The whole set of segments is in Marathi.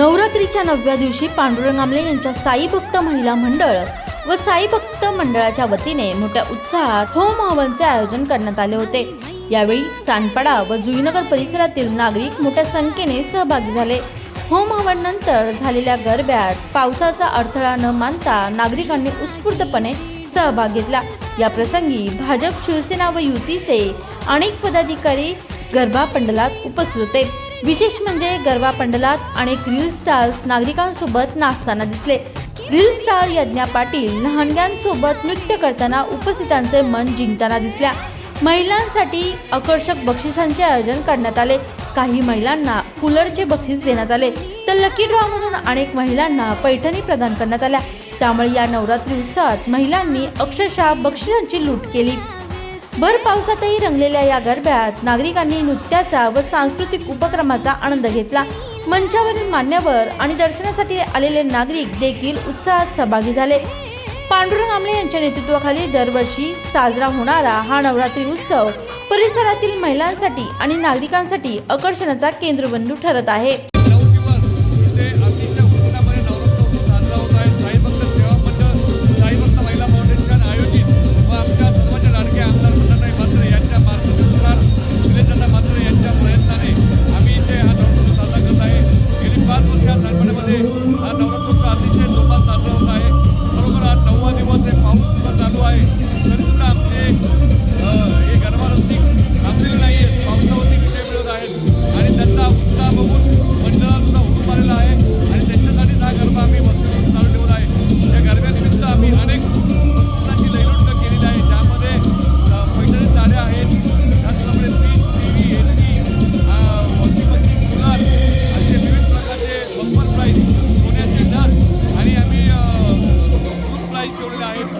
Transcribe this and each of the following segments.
नवरात्रीच्या नवव्या दिवशी पांडुरंग आमले यांच्या साई भक्त महिला मंडळ व साई भक्त मंडळाच्या वतीने मोठ्या उत्साहात होम हवनचे आयोजन करण्यात आले होते. यावेळी सानपाडा व जुईनगर परिसरातील नागरिक मोठ्या संख्येने सहभागी झाले. होम हवन नंतर झालेल्या गरब्यात पावसाचा अडथळा न मानता नागरिकांनी उत्स्फूर्तपणे सहभाग घेतला. या प्रसंगी भाजप शिवसेना व युतीचे अनेक पदाधिकारी गरबा पंडलात उपस्थित होते. विशेष म्हणजे गरबा पंडलात अनेक रील स्टार्स नागरिकांसोबत नाचताना दिसले. रील स्टार यज्ञा पाटील लहानग्यांसोबत नृत्य करताना उपस्थितांचे मन जिंकताना दिसल्या. महिलांसाठी आकर्षक बक्षिसांचे आयोजन करण्यात आले. काही महिलांना कूलरचे बक्षीस देण्यात आले. तर लकी ड्रॉमधून अनेक महिलांना पैठणी प्रदान करण्यात आल्या. त्यामुळे या नवरात्री उत्सवात महिलांनी अक्षरशः बक्षिसांची लूट केली. भर पावसातही रंगलेल्या या गरब्यात नागरिकांनी नृत्याचा व सांस्कृतिक उपक्रमाचा आनंद घेतला. मंचावरील मान्यवर आणि दर्शनासाठी आलेले नागरिक देखील उत्साहात सहभागी झाले. पांडुरंग आमले यांच्या नेतृत्वाखाली दरवर्षी साजरा होणारा हा नवरात्री उत्सव परिसरातील महिलांसाठी आणि नागरिकांसाठी आकर्षणाचा केंद्रबिंदू ठरत आहे.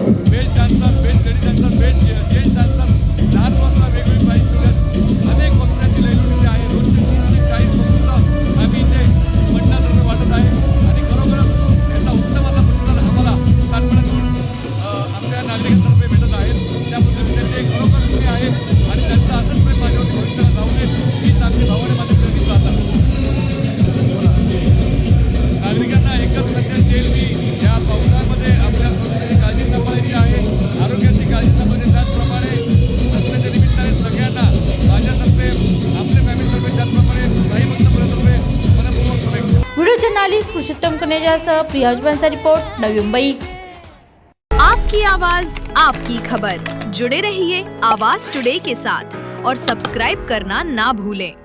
ठेवलेले आहेत best dancer best lady dancer best gents dancer लहान मुलांना वेगवेगळी प्राईज ठेवल्यात अनेक वस्त्राची लैलूट जर्नालिस्ट पुरुषोत्तम कनेजासह प्रिया बनचा रिपोर्ट नवी मुंबई। आपकी आवाज़, आपकी खबर। जुड़े रहिए आवाज़ टुडे के साथ और सब्सक्राइब करना ना भूलें।